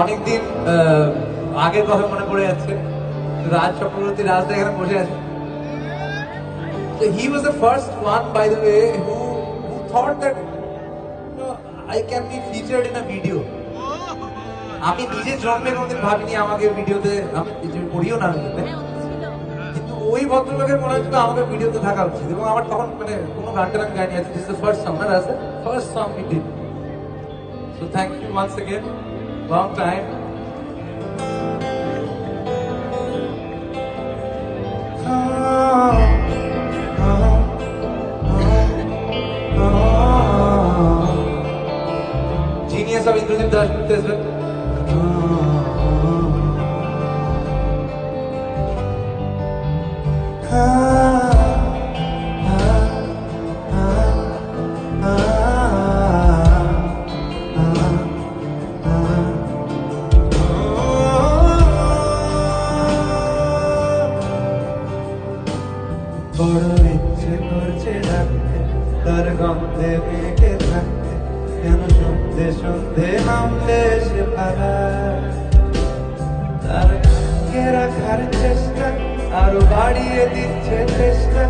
অনেকদিন আগের কথা মনে পড়ে যাচ্ছে রাজ চক্রবর্তী রাজদা এখানে বসে আছে So he was the first one, by the way, who, who thought that you know, I can be featured in a video. আমি নিজে জন্মে কোনদিন ভাবিনি আমাকে ভিডিওতে আমি করিও না ওই ভদ্রলোকের মনে হচ্ছিল আমাকে ভিডিওতে থাকা উচিত এবং আমার তখন মানে কোনো গান টান আমি gynae this the first song না Raj first song he did so thank you once again long time genius of Indrajit Das করতে বড় ইচ্ছে করছে ডাকতে তার গন্ধে মেঘে থাকতে কেন সন্ধে সন্ধে নামলে সে পালায় তার রাখার চেষ্টা, আরও বাড়িয়ে দিচ্ছে চেষ্টা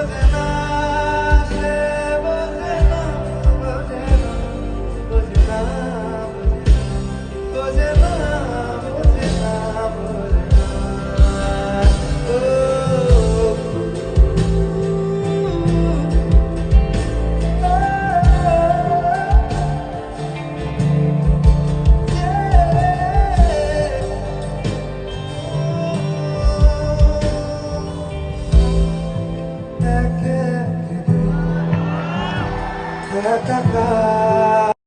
বোঝে না সে هكذا.